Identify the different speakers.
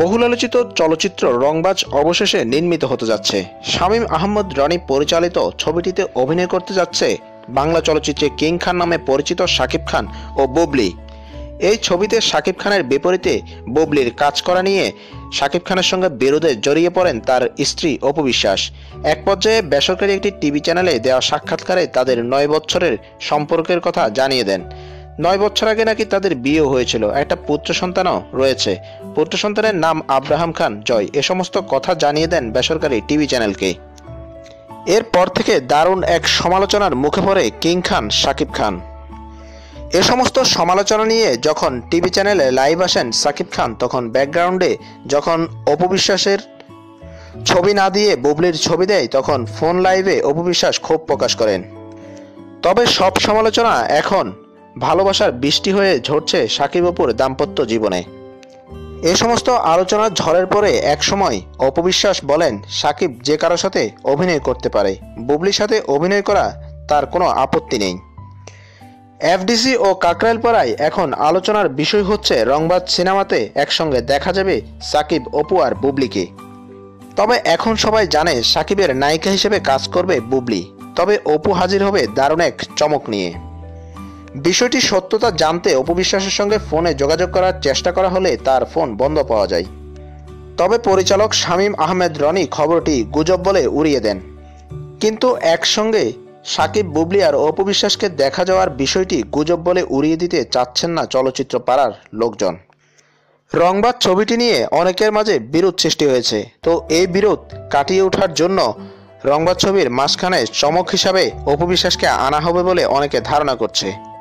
Speaker 1: বহুল আলোচিত চলচ্চিত্র রংবাজ অবশেষে নির্মিত হতে যাচ্ছে। শামীম আহমদ রনি পরিচালিত ছবিটিতে অভিনয় করতে যাচ্ছে বাংলা চলচ্চিত্রে কিং খান নামে পরিচিত শাকিব খান ও বুবলি। এই ছবিতে শাকিব খানের বিপরীতে বুবলির কাজ করা নিয়ে শাকিব খানের সঙ্গে বিরোধে জড়িয়ে পড়েন তার স্ত্রী অপু বিশ্বাস। এক পর্যায়ে বেসরকারি একটি টিভি চ্যানেলে দেওয়া সাক্ষাৎকারে তাদের নয় বছরের সম্পর্কের কথা জানিয়ে দেন। নয় বছর আগে নাকি তাদের বিয়ে হয়েছিল। একটা পুত্র সন্তানও রয়েছে। পুত্র সন্তানের নাম আব্রাহাম খান জয়। এ সমস্ত কথা জানিয়ে দেন বেসরকারি টিভি চ্যানেলকে। এরপর থেকে দারুণ এক সমালোচনার মুখে পড়ে কিং খান সাকিব খান। এ সমস্ত সমালোচনা নিয়ে যখন টিভি চ্যানেলে লাইভ আসেন সাকিব খান, তখন ব্যাকগ্রাউন্ডে যখন অপবিশ্বাসের ছবি না দিয়ে বুবলির ছবি দেয়, তখন ফোন লাইভে অপবিশ্বাস ক্ষোভ প্রকাশ করেন। তবে সব সমালোচনা এখন ভালোবাসার বৃষ্টি হয়ে ঝরছে সাকিব অপুর দাম্পত্য জীবনে। এ সমস্ত আলোচনার ঝড়ের পরে একসময় অপবিশ্বাস বলেন, সাকিব যে কারোর সাথে অভিনয় করতে পারে। বুবলির সাথে অভিনয় করা তার কোনো আপত্তি নেই। এফডিসি ও কাকরাইলপাড়ায় এখন আলোচনার বিষয় হচ্ছে, রংবাদ সিনেমাতে একসঙ্গে দেখা যাবে সাকিব অপু আর বুবলিকে। তবে এখন সবাই জানে সাকিবের নায়িকা হিসেবে কাজ করবে বুবলি। তবে অপু হাজির হবে দারুণ এক চমক নিয়ে। বিষয়টি সত্যতা জানতে অপবিশ্বাসের সঙ্গে ফোনে যোগাযোগ করার চেষ্টা করা হলে তার ফোন বন্ধ পাওয়া যায়। তবে পরিচালক শামীম আহমেদ রনি খবরটি গুজব বলে উড়িয়ে দেন। কিন্তু একসঙ্গে সাকিব, বুবলি আর অপু বিশ্বাসকে দেখা যাওয়ার বিষয়টি গুজব বলে উড়িয়ে দিতে চাচ্ছেন না চলচ্চিত্র পাড়ার লোকজন। রংবাদ ছবিটি নিয়ে অনেকের মাঝে বিরোধ সৃষ্টি হয়েছে। তো এই বিরোধ কাটিয়ে ওঠার জন্য রংবাদ ছবির মাঝখানে চমক হিসাবে অপবিশ্বাসকে আনা হবে বলে অনেকে ধারণা করছে।